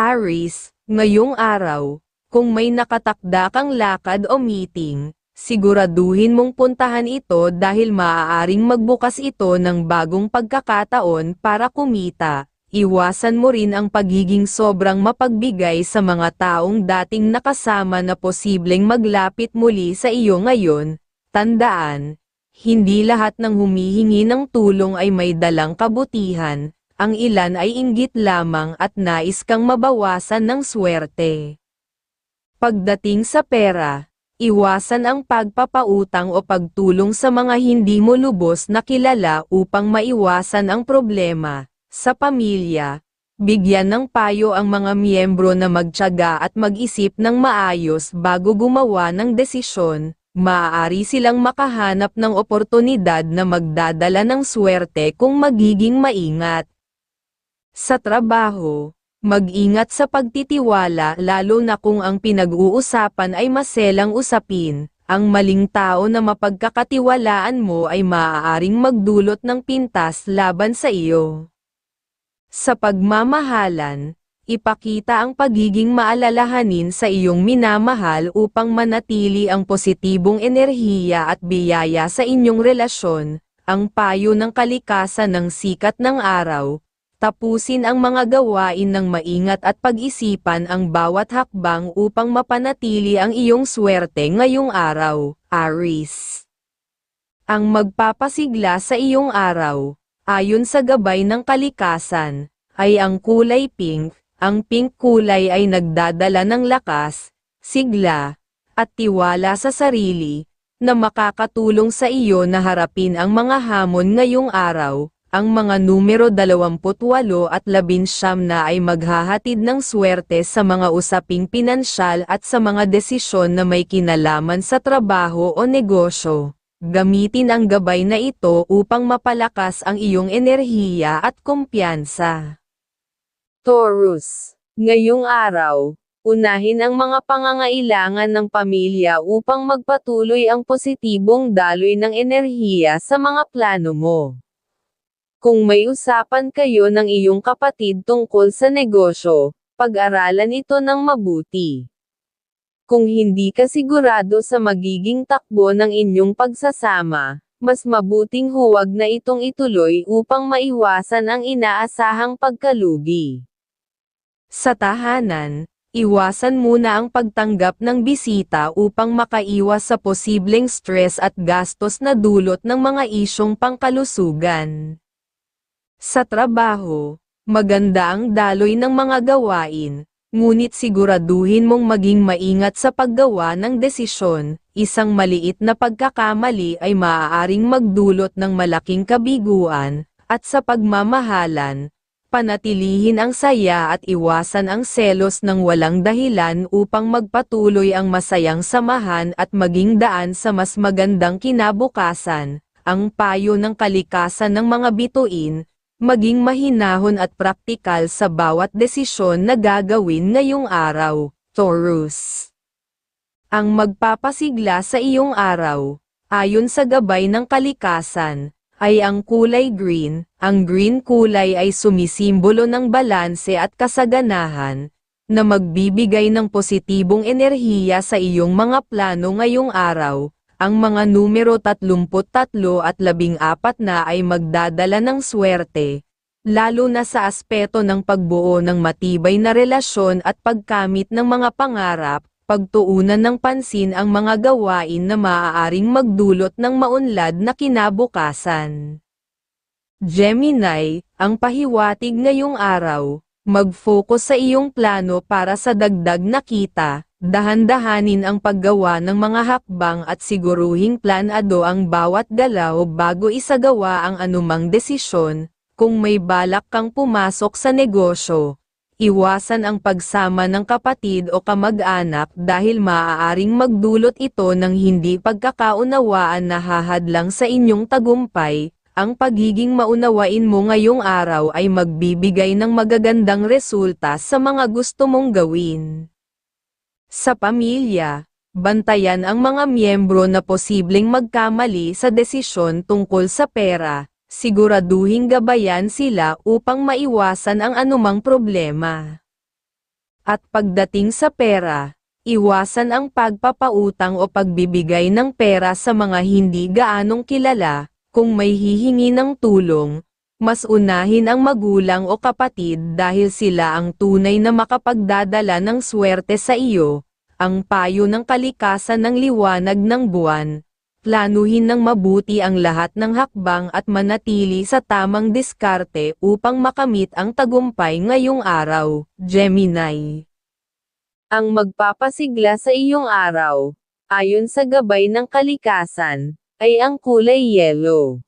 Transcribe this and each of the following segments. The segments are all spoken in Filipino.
Aris, ngayong araw, kung may nakatakda kang lakad o meeting, siguraduhin mong puntahan ito dahil maaaring magbukas ito ng bagong pagkakataon para kumita. Iwasan mo rin ang pagiging sobrang mapagbigay sa mga taong dating nakasama na posibleng maglapit muli sa iyo ngayon. Tandaan, hindi lahat ng humihingi ng tulong ay may dalang kabutihan, ang ilan ay inggit lamang at nais kang mabawasan ng swerte. Pagdating sa pera, iwasan ang pagpapautang o pagtulong sa mga hindi mo lubos na kilala upang maiwasan ang problema. Sa pamilya, bigyan ng payo ang mga miyembro na magtiyaga at mag-isip ng maayos bago gumawa ng desisyon, maaari silang makahanap ng oportunidad na magdadala ng swerte kung magiging maingat. Sa trabaho, mag-ingat sa pagtitiwala lalo na kung ang pinag-uusapan ay maselang usapin, ang maling tao na mapagkakatiwalaan mo ay maaaring magdulot ng pintas laban sa iyo. Sa pagmamahalan, ipakita ang pagiging maalalahanin sa iyong minamahal upang manatili ang positibong enerhiya at biyaya sa inyong relasyon, ang payo ng kalikasan ng sikat ng araw, tapusin ang mga gawain ng maingat at pag-isipan ang bawat hakbang upang mapanatili ang iyong swerte ngayong araw, Aris. Ang magpapasigla sa iyong araw, ayon sa gabay ng kalikasan, ay ang kulay pink, ang pink kulay ay nagdadala ng lakas, sigla, at tiwala sa sarili, na makakatulong sa iyo na harapin ang mga hamon ngayong araw, ang mga numero 28 at 19 na ay maghahatid ng swerte sa mga usaping pinansyal at sa mga desisyon na may kinalaman sa trabaho o negosyo. Gamitin ang gabay na ito upang mapalakas ang iyong enerhiya at kumpiyansa. Taurus, ngayong araw, unahin ang mga pangangailangan ng pamilya upang magpatuloy ang positibong daloy ng enerhiya sa mga plano mo. Kung may usapan kayo ng iyong kapatid tungkol sa negosyo, pag-aralan ito ng mabuti. Kung hindi ka sigurado sa magiging takbo ng inyong pagsasama, mas mabuting huwag na itong ituloy upang maiwasan ang inaasahang pagkalugi. Sa tahanan, iwasan muna ang pagtanggap ng bisita upang makaiwas sa posibleng stress at gastos na dulot ng mga isyong pangkalusugan. Sa trabaho, maganda ang daloy ng mga gawain, ngunit siguraduhin mong maging maingat sa paggawa ng desisyon, isang maliit na pagkakamali ay maaaring magdulot ng malaking kabiguan, at sa pagmamahalan, panatilihin ang saya at iwasan ang selos ng walang dahilan upang magpatuloy ang masayang samahan at maging daan sa mas magandang kinabukasan, ang payo ng kalikasan ng mga bituin, maging mahinahon at praktikal sa bawat desisyon na gagawin ngayong araw, Taurus. Ang magpapasigla sa iyong araw, ayon sa gabay ng kalikasan, ay ang kulay green, ang green kulay ay sumisimbolo ng balanse at kasaganahan, na magbibigay ng positibong enerhiya sa iyong mga plano ngayong araw, ang mga numero 33 at 14 na ay magdadala ng swerte, lalo na sa aspeto ng pagbuo ng matibay na relasyon at pagkamit ng mga pangarap, pagtuunan ng pansin ang mga gawain na maaaring magdulot ng maunlad na kinabukasan. Gemini, ang pahiwatig ngayong araw, mag-focus sa iyong plano para sa dagdag na kita, Dahan-dahanin ang paggawa ng mga hakbang at siguruhing planado ang bawat galaw bago isagawa ang anumang desisyon, kung may balak kang pumasok sa negosyo. Iwasan ang pagsama ng kapatid o kamag-anak dahil maaaring magdulot ito ng hindi pagkakaunawaan na hahadlang sa inyong tagumpay, ang pagiging maunawain mo ngayong araw ay magbibigay ng magagandang resulta sa mga gusto mong gawin. Sa pamilya, bantayan ang mga miyembro na posibleng magkamali sa desisyon tungkol sa pera, siguraduhing gabayan sila upang maiwasan ang anumang problema. At pagdating sa pera, iwasan ang pagpapautang o pagbibigay ng pera sa mga hindi gaanong kilala, kung may hihingi ng tulong, mas unahin ang magulang o kapatid dahil sila ang tunay na makapagdadala ng swerte sa iyo, ang payo ng kalikasan ng liwanag ng buwan. Planuhin ng mabuti ang lahat ng hakbang at manatili sa tamang diskarte upang makamit ang tagumpay ngayong araw, Gemini. Ang magpapasigla sa iyong araw, ayon sa gabay ng kalikasan, ay ang kulay yellow.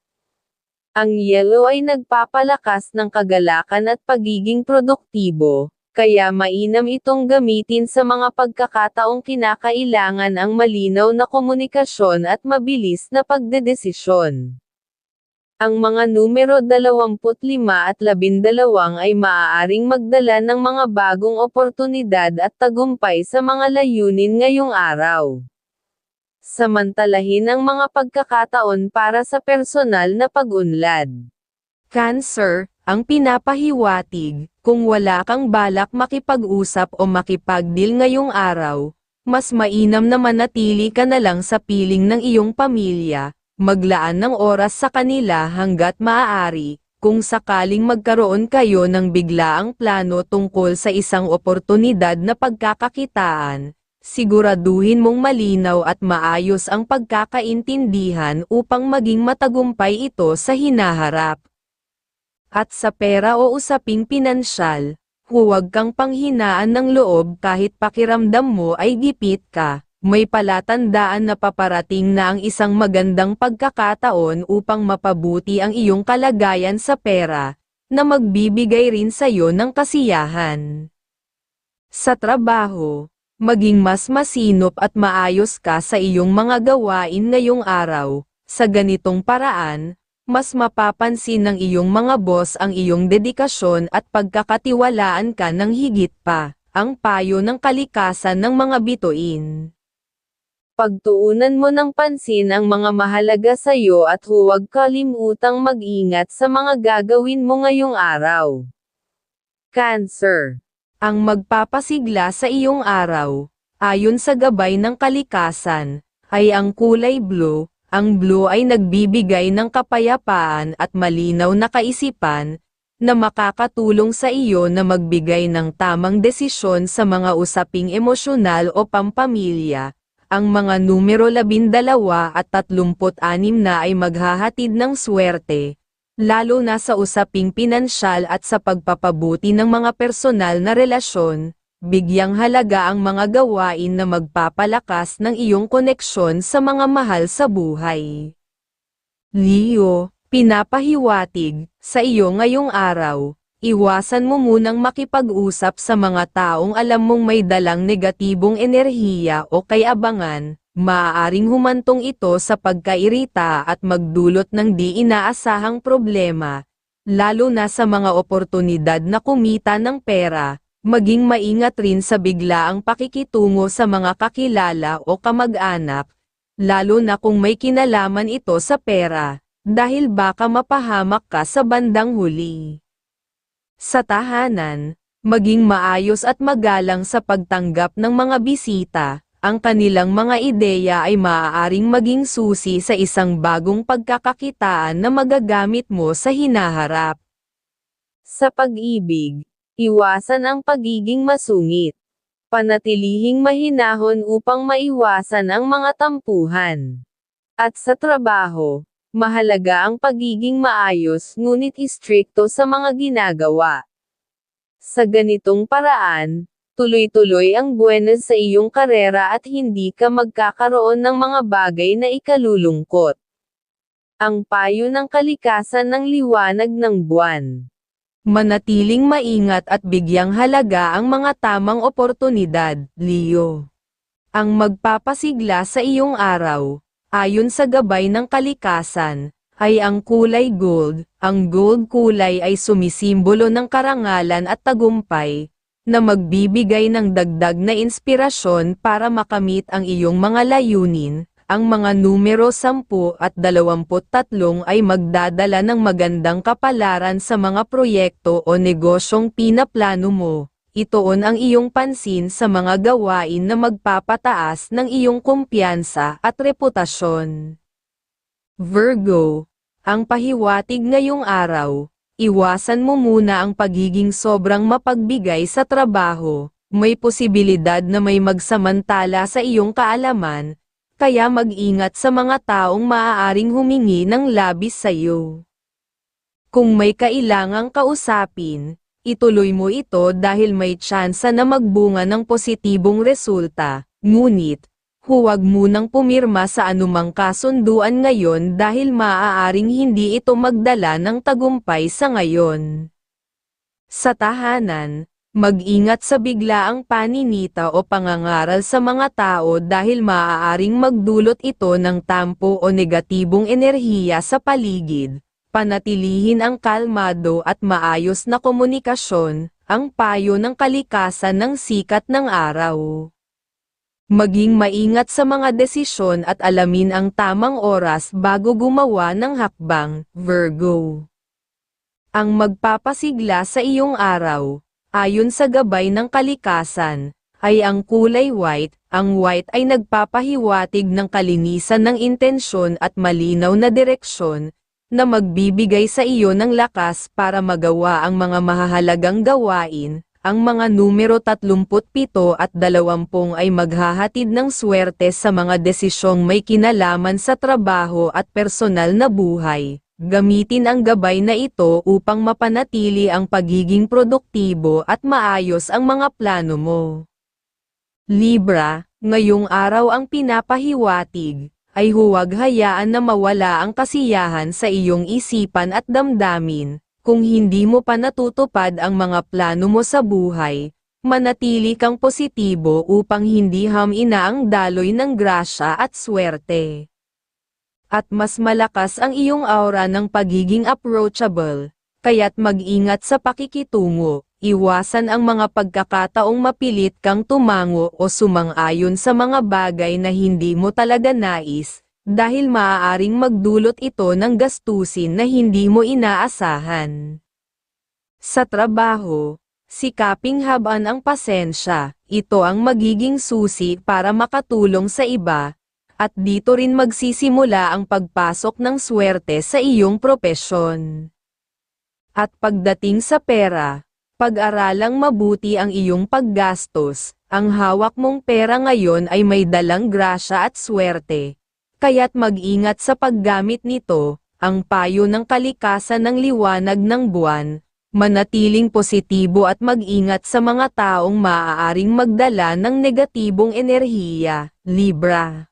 Ang yellow ay nagpapalakas ng kagalakan at pagiging produktibo, kaya mainam itong gamitin sa mga pagkakataong kinakailangan ang malinaw na komunikasyon at mabilis na pagdedesisyon. Ang mga numero 25 at 12 ay maaaring magdala ng mga bagong oportunidad at tagumpay sa mga layunin ngayong araw samantalahin ang mga pagkakataon para sa personal na pag-unlad. Cancer, ang pinapahiwatig, kung wala kang balak makipag-usap o makipag-deal ngayong araw, mas mainam na manatili ka na lang sa piling ng iyong pamilya, maglaan ng oras sa kanila hanggat maaari, kung sakaling magkaroon kayo ng biglaang plano tungkol sa isang oportunidad na pagkakakitaan, siguraduhin mong malinaw at maayos ang pagkakaintindihan upang maging matagumpay ito sa hinaharap. At sa pera o usaping pinansyal, huwag kang panghinaan ng loob kahit pakiramdam mo ay gipit ka. May palatandaan na paparating na ang isang magandang pagkakataon upang mapabuti ang iyong kalagayan sa pera, na magbibigay rin sa iyo ng kasiyahan. Sa trabaho, maging mas masinop at maayos ka sa iyong mga gawain ngayong araw. Sa ganitong paraan, mas mapapansin ng iyong mga boss ang iyong dedikasyon at pagkakatiwalaan ka ng higit pa, ang payo ng kalikasan ng mga bituin. Pagtuunan mo ng pansin ang mga mahalaga sa iyo at huwag kalimutang mag-ingat sa mga gagawin mo ngayong araw. Cancer ang magpapasigla sa iyong araw, ayon sa gabay ng kalikasan, ay ang kulay blue, ang blue ay nagbibigay ng kapayapaan at malinaw na kaisipan, na makakatulong sa iyo na magbigay ng tamang desisyon sa mga usaping emosyonal o pampamilya. Ang mga numero 12 at 36 na ay maghahatid ng swerte, lalo na sa usaping pinansyal at sa pagpapabuti ng mga personal na relasyon, bigyang halaga ang mga gawain na magpapalakas ng iyong koneksyon sa mga mahal sa buhay. Leo, pinapahiwatig, sa iyo ngayong araw, iwasan mo munang makipag-usap sa mga taong alam mong may dalang negatibong enerhiya o kay abangan, Maaaring humantong ito sa pagkairita at magdulot ng di inaasahang problema, lalo na sa mga oportunidad na kumita ng pera, maging maingat rin sa biglaang pakikitungo sa mga kakilala o kamag-anak, lalo na kung may kinalaman ito sa pera, dahil baka mapahamak ka sa bandang huli. Sa tahanan, maging maayos at magalang sa pagtanggap ng mga bisita, ang kanilang mga ideya ay maaaring maging susi sa isang bagong pagkakakitaan na magagamit mo sa hinaharap. Sa pag-ibig, iwasan ang pagiging masungit. Panatilihing mahinahon upang maiwasan ang mga tampuhan. At sa trabaho, mahalaga ang pagiging maayos ngunit istrikto sa mga ginagawa. Sa ganitong paraan, tuloy-tuloy ang buenas sa iyong karera at hindi ka magkakaroon ng mga bagay na ikalulungkot. Ang payo ng kalikasan ng liwanag ng buwan. Manatiling maingat at bigyang halaga ang mga tamang oportunidad, Leo. Ang magpapasigla sa iyong araw, ayon sa gabay ng kalikasan, ay ang kulay gold. Ang gold kulay ay sumisimbolo ng karangalan at tagumpay, na magbibigay ng dagdag na inspirasyon para makamit ang iyong mga layunin, ang mga numero 10 at 23 ay magdadala ng magandang kapalaran sa mga proyekto o negosyong pinaplano mo. itoon ang iyong pansin sa mga gawain na magpapataas ng iyong kumpiyansa at reputasyon. Virgo, ang pahiwatig ngayong araw, iwasan mo muna ang pagiging sobrang mapagbigay sa trabaho, may posibilidad na may magsamantala sa iyong kaalaman, kaya mag-ingat sa mga taong maaaring humingi ng labis sa iyo. Kung may kailangang kausapin, ituloy mo ito dahil may tsansa na magbunga ng positibong resulta, ngunit, huwag munang pumirma sa anumang kasunduan ngayon dahil maaaring hindi ito magdala ng tagumpay sa ngayon. Sa tahanan, mag-ingat sa biglaang paninita o pangangaral sa mga tao dahil maaaring magdulot ito ng tampo o negatibong enerhiya sa paligid. Panatilihin ang kalmado at maayos na komunikasyon, ang payo ng kalikasan ng sikat ng araw. Maging maingat sa mga desisyon at alamin ang tamang oras bago gumawa ng hakbang, Virgo. Ang magpapasigla sa iyong araw, ayon sa gabay ng kalikasan, ay ang kulay white, ang white ay nagpapahiwatig ng kalinisan ng intensyon at malinaw na direksyon, na magbibigay sa iyo ng lakas para magawa ang mga mahahalagang gawain, ang mga numero 37 at 20 ay maghahatid ng swerte sa mga desisyong may kinalaman sa trabaho at personal na buhay. Gamitin ang gabay na ito upang mapanatili ang pagiging produktibo at maayos ang mga plano mo. Libra, ngayong araw ang pinapahiwatig, ay huwag hayaan na mawala ang kasiyahan sa iyong isipan at damdamin, kung hindi mo pa natutupad ang mga plano mo sa buhay, manatili kang positibo upang hindi hamina ang daloy ng grasya at swerte. At mas malakas ang iyong aura ng pagiging approachable, kaya't mag-ingat sa pakikitungo, iwasan ang mga pagkakataong mapilit kang tumango o sumang-ayon sa mga bagay na hindi mo talaga nais, dahil maaaring magdulot ito ng gastusin na hindi mo inaasahan. Sa trabaho, sikaping habaan ang pasensya, ito ang magiging susi para makatulong sa iba, at dito rin magsisimula ang pagpasok ng swerte sa iyong propesyon. At pagdating sa pera, pag-aralang mabuti ang iyong paggastos, ang hawak mong pera ngayon ay may dalang grasya at swerte, kaya't mag-ingat sa paggamit nito, ang payo ng kalikasan ng liwanag ng buwan, manatiling positibo at mag-ingat sa mga taong maaaring magdala ng negatibong enerhiya, Libra.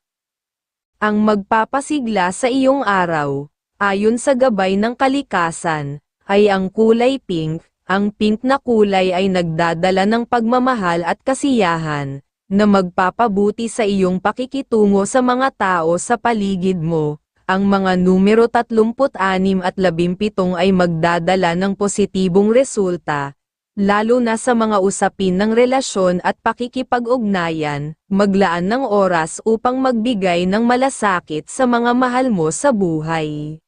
Ang magpapasigla sa iyong araw, ayon sa gabay ng kalikasan, ay ang kulay pink, ang pink na kulay ay nagdadala ng pagmamahal at kasiyahan, na magpapabuti sa iyong pakikitungo sa mga tao sa paligid mo. Ang mga numero 36 at 17 ay magdadala ng positibong resulta, lalo na sa mga usapin ng relasyon at pakikipag-ugnayan, maglaan ng oras upang magbigay ng malasakit sa mga mahal mo sa buhay.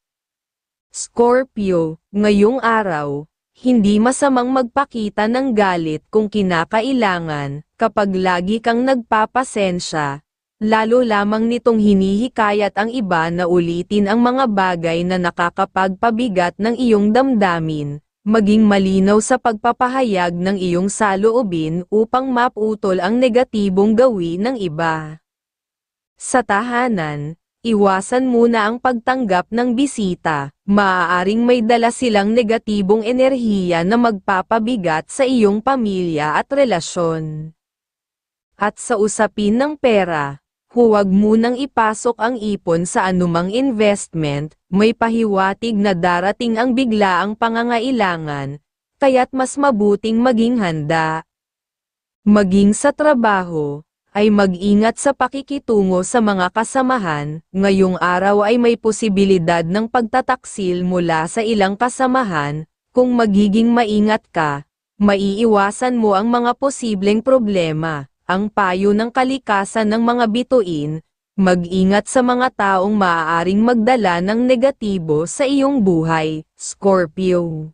Scorpio, ngayong araw, hindi masamang magpakita ng galit kung kinakailangan, kapag lagi kang nagpapasensya, lalo lamang nitong hinihikayat ang iba na ulitin ang mga bagay na nakakapagpabigat ng iyong damdamin, maging malinaw sa pagpapahayag ng iyong saloobin upang maputol ang negatibong gawin ng iba. Sa tahanan, iwasan muna ang pagtanggap ng bisita, maaaring may dala silang negatibong enerhiya na magpapabigat sa iyong pamilya at relasyon. At sa usapin ng pera, huwag munang ipasok ang ipon sa anumang investment, may pahiwatig na darating ang biglaang pangangailangan, kaya't mas mabuting maging handa. Maging sa trabaho, ay mag-ingat sa pakikitungo sa mga kasamahan, ngayong araw ay may posibilidad ng pagtataksil mula sa ilang kasamahan, kung magiging maingat ka, maiiwasan mo ang mga posibleng problema. Ang payo ng kalikasan ng mga bituin, mag-ingat sa mga taong maaaring magdala ng negatibo sa iyong buhay, Scorpio.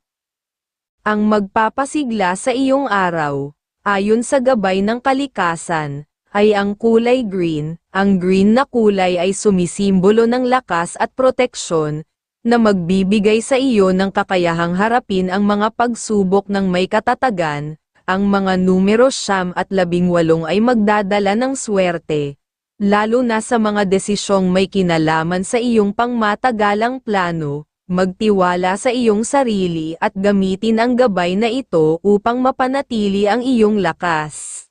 Ang magpapasigla sa iyong araw, ayon sa gabay ng kalikasan, ay ang kulay green, ang green na kulay ay sumisimbolo ng lakas at proteksyon, na magbibigay sa iyo ng kakayahang harapin ang mga pagsubok ng may katatagan, ang mga numero siyam at labing walong ay magdadala ng swerte, lalo na sa mga desisyong may kinalaman sa iyong pangmatagalang plano, magtiwala sa iyong sarili at gamitin ang gabay na ito upang mapanatili ang iyong lakas.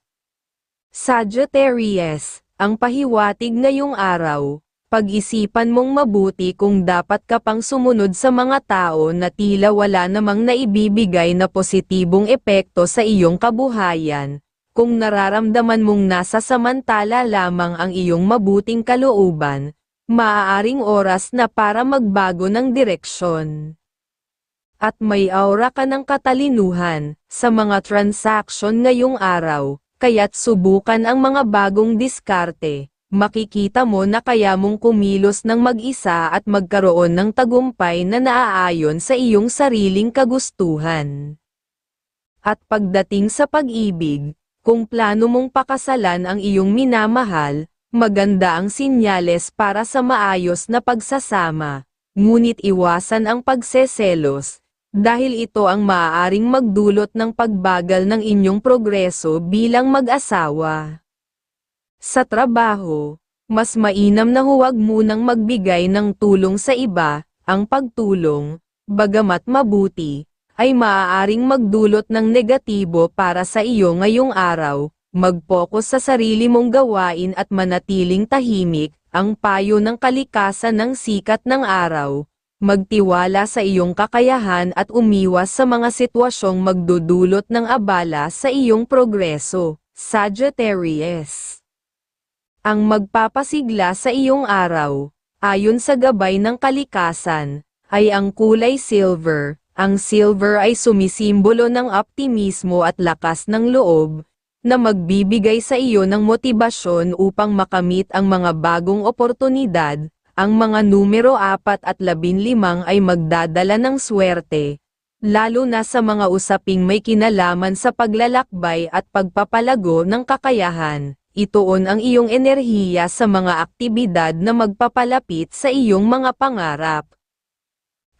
Sagittarius, ang pahiwatig ngayong araw, pag-isipan mong mabuti kung dapat ka pang sumunod sa mga tao na tila wala namang naibibigay na positibong epekto sa iyong kabuhayan, kung nararamdaman mong nasa samantala lamang ang iyong mabuting kalooban, maaaring oras na para magbago ng direksyon. At may aura ka ng katalinuhan sa mga transaksyon ngayong araw, kaya't subukan ang mga bagong diskarte. Makikita mo na kaya mong kumilos ng mag-isa at magkaroon ng tagumpay na naaayon sa iyong sariling kagustuhan. At pagdating sa pag-ibig, kung plano mong pakasalan ang iyong minamahal, maganda ang sinyales para sa maayos na pagsasama, ngunit iwasan ang pagseselos, dahil ito ang maaaring magdulot ng pagbagal ng inyong progreso bilang mag-asawa. Sa trabaho, mas mainam na huwag munang magbigay ng tulong sa iba, ang pagtulong, bagamat mabuti, ay maaaring magdulot ng negatibo para sa iyo ngayong araw, mag-focus sa sarili mong gawain at manatiling tahimik, ang payo ng kalikasan ng sikat ng araw, magtiwala sa iyong kakayahan at umiwas sa mga sitwasyong magdudulot ng abala sa iyong progreso, Sagittarius. Ang magpapasigla sa iyong araw, ayon sa gabay ng kalikasan, ay ang kulay silver, ang silver ay sumisimbolo ng optimismo at lakas ng loob, na magbibigay sa iyo ng motibasyon upang makamit ang mga bagong oportunidad, ang mga numero 4 at 15 ay magdadala ng swerte, lalo na sa mga usaping may kinalaman sa paglalakbay at pagpapalago ng kakayahan. Ituon ang iyong enerhiya sa mga aktibidad na magpapalapit sa iyong mga pangarap.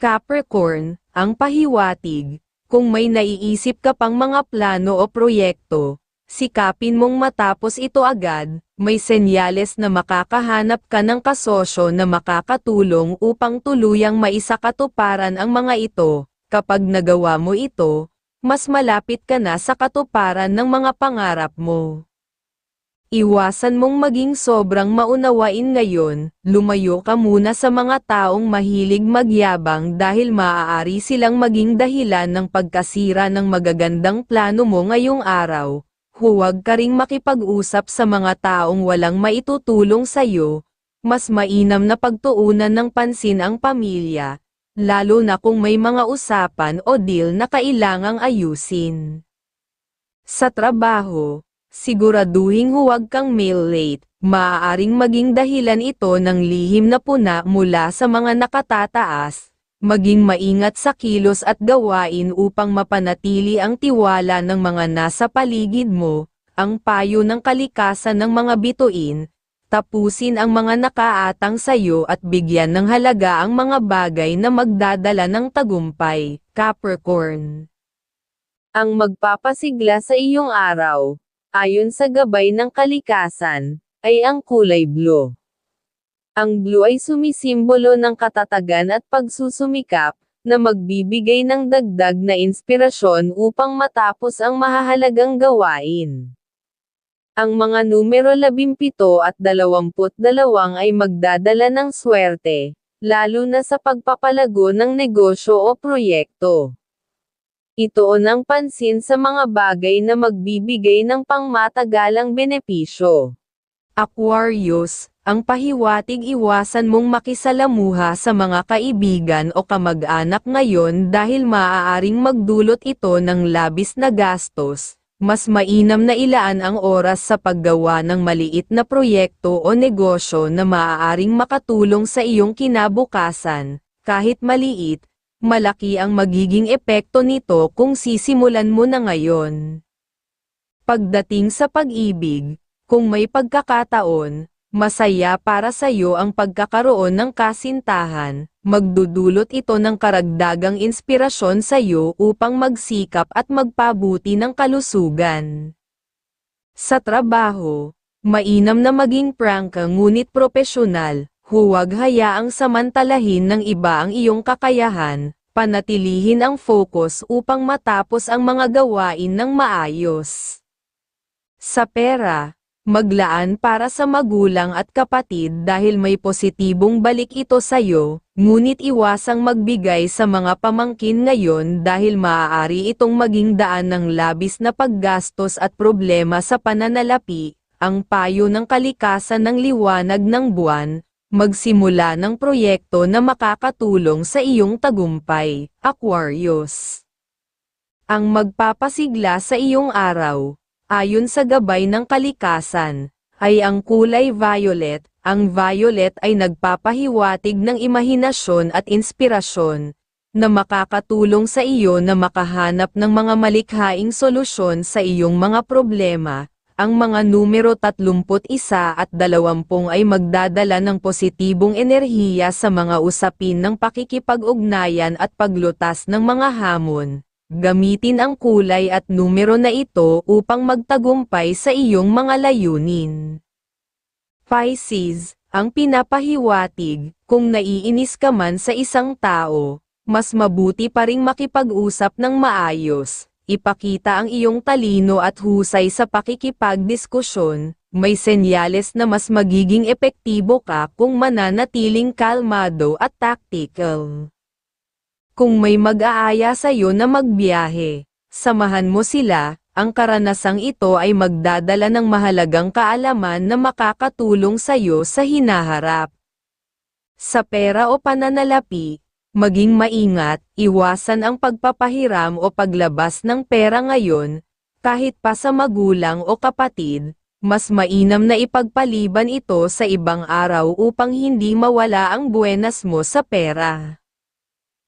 Capricorn, ang pahiwatig, kung may naiisip ka pang mga plano o proyekto, sikapin mong matapos ito agad, may senyales na makakahanap ka ng kasosyo na makakatulong upang tuluyang maisakatuparan ang mga ito, kapag nagawa mo ito, mas malapit ka na sa katuparan ng mga pangarap mo. Iwasan mong maging sobrang maunawain ngayon, lumayo ka muna sa mga taong mahilig magyabang dahil maaari silang maging dahilan ng pagkasira ng magagandang plano mo ngayong araw, huwag ka ring makipag-usap sa mga taong walang maitutulong sa'yo, mas mainam na pagtuunan ng pansin ang pamilya, lalo na kung may mga usapan o deal na kailangang ayusin. Sa trabaho, siguraduhing huwag kang mail late, maaaring maging dahilan ito ng lihim na puna mula sa mga nakatataas, maging maingat sa kilos at gawain upang mapanatili ang tiwala ng mga nasa paligid mo, ang payo ng kalikasan ng mga bituin, tapusin ang mga nakaatang sayo at bigyan ng halaga ang mga bagay na magdadala ng tagumpay, Capricorn. Ang magpapasigla sa iyong araw, ayon sa gabay ng kalikasan, ay ang kulay blue. Ang blue ay sumisimbolo ng katatagan at pagsusumikap, na magbibigay ng dagdag na inspirasyon upang matapos ang mahahalagang gawain. Ang mga numero 17 at 22 ay magdadala ng swerte, lalo na sa pagpapalago ng negosyo o proyekto. Itoon ang pansin sa mga bagay na magbibigay ng pangmatagalang benepisyo. Aquarius, ang pahiwatig iwasan mong makisalamuha sa mga kaibigan o kamag-anak ngayon dahil maaaring magdulot ito ng labis na gastos. Mas mainam na ilaan ang oras sa paggawa ng maliit na proyekto o negosyo na maaaring makatulong sa iyong kinabukasan, kahit maliit, malaki ang magiging epekto nito kung sisimulan mo na ngayon. Pagdating sa pag-ibig, kung may pagkakataon, masaya para sa iyo ang pagkakaroon ng kasintahan, magdudulot ito ng karagdagang inspirasyon sa iyo upang magsikap at magpabuti ng kalusugan. Sa trabaho, mainam na maging prangka ngunit propesyonal, huwag hayaang samantalahin ng iba ang iyong kakayahan, panatilihin ang focus upang matapos ang mga gawain ng maayos. Sa pera, maglaan para sa magulang at kapatid dahil may positibong balik ito sa iyo, ngunit iwasang magbigay sa mga pamangkin ngayon dahil maaari itong maging daan ng labis na paggastos at problema sa pananalapi, ang payo ng kalikasan ng liwanag ng buwan, magsimula ng proyekto na makakatulong sa iyong tagumpay, Aquarius. Ang magpapasigla sa iyong araw, ayon sa gabay ng kalikasan, ay ang kulay violet. Ang violet ay nagpapahiwatig ng imahinasyon at inspirasyon, na makakatulong sa iyo na makahanap ng mga malikhaing solusyon sa iyong mga problema. Ang mga numero 31 at 20 ay magdadala ng positibong enerhiya sa mga usapin ng pakikipag-ugnayan at paglutas ng mga hamon. Gamitin ang kulay at numero na ito upang magtagumpay sa iyong mga layunin. Pisces, ang pinapahiwatig, kung naiinis ka man sa isang tao, mas mabuti pa ring makipag-usap ng maayos, ipakita ang iyong talino at husay sa pakikipagdiskusyon, may senyales na mas magiging epektibo ka kung mananatiling kalmado at tactical. Kung may mag-aaya sa iyo na magbiyahe, samahan mo sila, ang karanasang ito ay magdadala ng mahalagang kaalaman na makakatulong sa iyo sa hinaharap. Sa pera o pananalapi, maging maingat, iwasan ang pagpapahiram o paglabas ng pera ngayon, kahit pa sa magulang o kapatid, mas mainam na ipagpaliban ito sa ibang araw upang hindi mawala ang buenas mo sa pera.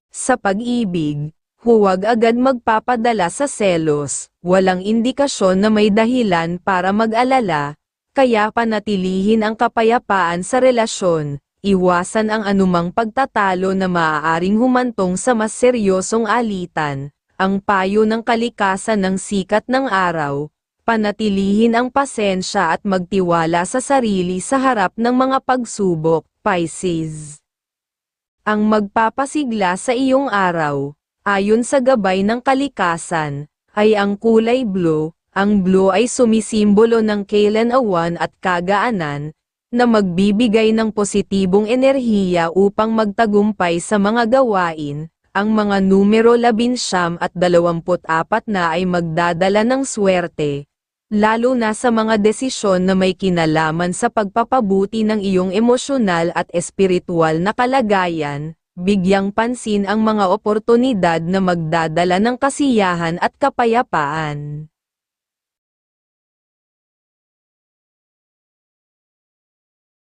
Sa pag-ibig, huwag agad magpapadala sa selos, walang indikasyon na may dahilan para mag-alala, kaya panatilihin ang kapayapaan sa relasyon, iwasan ang anumang pagtatalo na maaaring humantong sa mas seryosong alitan, ang payo ng kalikasan ng sikat ng araw, panatilihin ang pasensya at magtiwala sa sarili sa harap ng mga pagsubok, Pisces ang magpapasigla sa iyong araw, ayon sa gabay ng kalikasan, ay ang kulay blue, ang blue ay sumisimbolo ng kailan-awan at kagaanan, na magbibigay ng positibong enerhiya upang magtagumpay sa mga gawain, ang mga numero 19 at 24 na ay magdadala ng swerte, lalo na sa mga desisyon na may kinalaman sa pagpapabuti ng iyong emosyonal at espiritual na kalagayan, bigyang pansin ang mga oportunidad na magdadala ng kasiyahan at kapayapaan.